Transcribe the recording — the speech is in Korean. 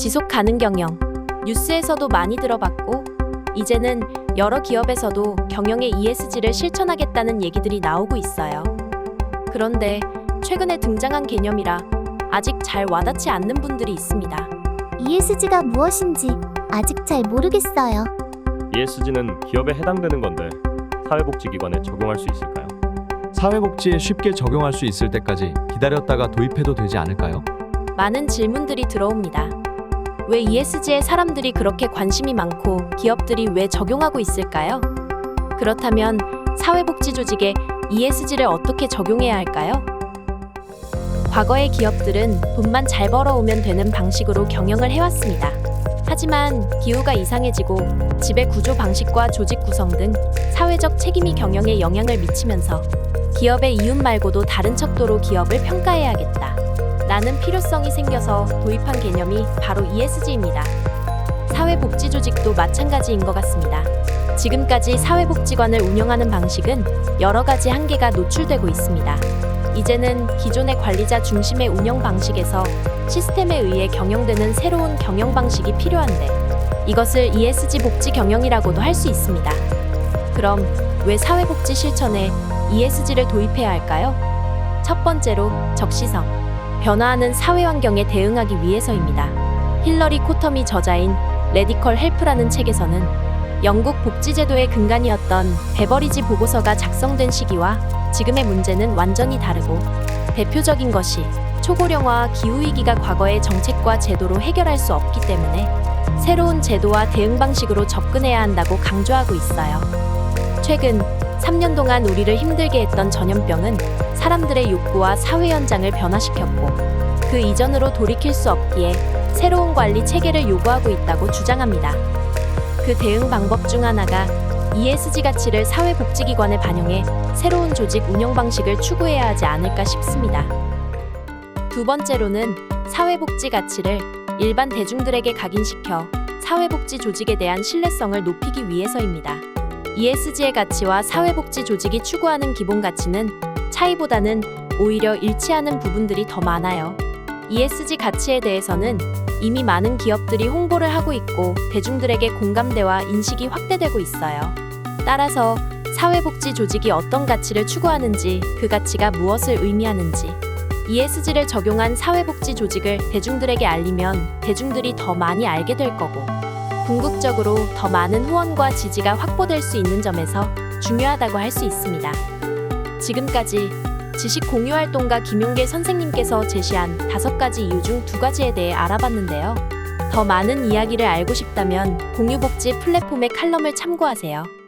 지속 가능 경영. 뉴스에서도 많이 들어봤고, 이제는 여러 기업에서도 경영의 ESG를 실천하겠다는 얘기들이 나오고 있어요. 그런데 최근에 등장한 개념이라 아직 잘 와닿지 않는 분들이 있습니다. ESG가 무엇인지 아직 잘 모르겠어요. ESG는 기업에 해당되는 건데 사회복지기관에 적용할 수 있을까요? 사회복지에 쉽게 적용할 수 있을 때까지 기다렸다가 도입해도 되지 않을까요? 많은 질문들이 들어옵니다. 왜 ESG에 사람들이 그렇게 관심이 많고 기업들이 왜 적용하고 있을까요? 그렇다면 사회복지 조직에 ESG를 어떻게 적용해야 할까요? 과거의 기업들은 돈만 잘 벌어오면 되는 방식으로 경영을 해왔습니다. 하지만 기후가 이상해지고 지배 구조 방식과 조직 구성 등 사회적 책임이 경영에 영향을 미치면서 기업의 이윤 말고도 다른 척도로 기업을 평가해야겠다. 라는 필요성이 생겨서 도입한 개념이 바로 ESG입니다. 사회복지 조직도 마찬가지인 것 같습니다. 지금까지 사회복지관을 운영하는 방식은 여러 가지 한계가 노출되고 있습니다. 이제는 기존의 관리자 중심의 운영 방식에서 시스템에 의해 경영되는 새로운 경영 방식이 필요한데 이것을 ESG 복지 경영이라고도 할 수 있습니다. 그럼 왜 사회복지 실천에 ESG를 도입해야 할까요? 첫 번째로 적시성. 변화하는 사회 환경에 대응하기 위해서입니다. 힐러리 코텀이 저자인 레디컬 헬프라는 책에서는 영국 복지제도의 근간이었던 베버리지 보고서가 작성된 시기와 지금의 문제는 완전히 다르고 대표적인 것이 초고령화와 기후위기가 과거의 정책과 제도로 해결할 수 없기 때문에 새로운 제도와 대응 방식으로 접근해야 한다고 강조하고 있어요. 최근 3년 동안 우리를 힘들게 했던 전염병은 사람들의 욕구와 사회 현장을 변화시켰고 그 이전으로 돌이킬 수 없기에 새로운 관리 체계를 요구하고 있다고 주장합니다. 그 대응 방법 중 하나가 ESG 가치를 사회복지기관에 반영해 새로운 조직 운영 방식을 추구해야 하지 않을까 싶습니다. 두 번째로는 사회복지 가치를 일반 대중들에게 각인시켜 사회복지 조직에 대한 신뢰성을 높이기 위해서입니다. ESG의 가치와 사회복지 조직이 추구하는 기본 가치는 차이보다는 오히려 일치하는 부분들이 더 많아요. ESG 가치에 대해서는 이미 많은 기업들이 홍보를 하고 있고 대중들에게 공감대와 인식이 확대되고 있어요. 따라서 사회복지 조직이 어떤 가치를 추구하는지 그 가치가 무엇을 의미하는지 ESG를 적용한 사회복지 조직을 대중들에게 알리면 대중들이 더 많이 알게 될 거고 궁극적으로 더 많은 후원과 지지가 확보될 수 있는 점에서 중요하다고 할 수 있습니다. 지금까지 지식 공유 활동가 김용길 선생님께서 제시한 다섯 가지 이유 중 두 가지에 대해 알아봤는데요. 더 많은 이야기를 알고 싶다면 공유복지 플랫폼의 칼럼을 참고하세요.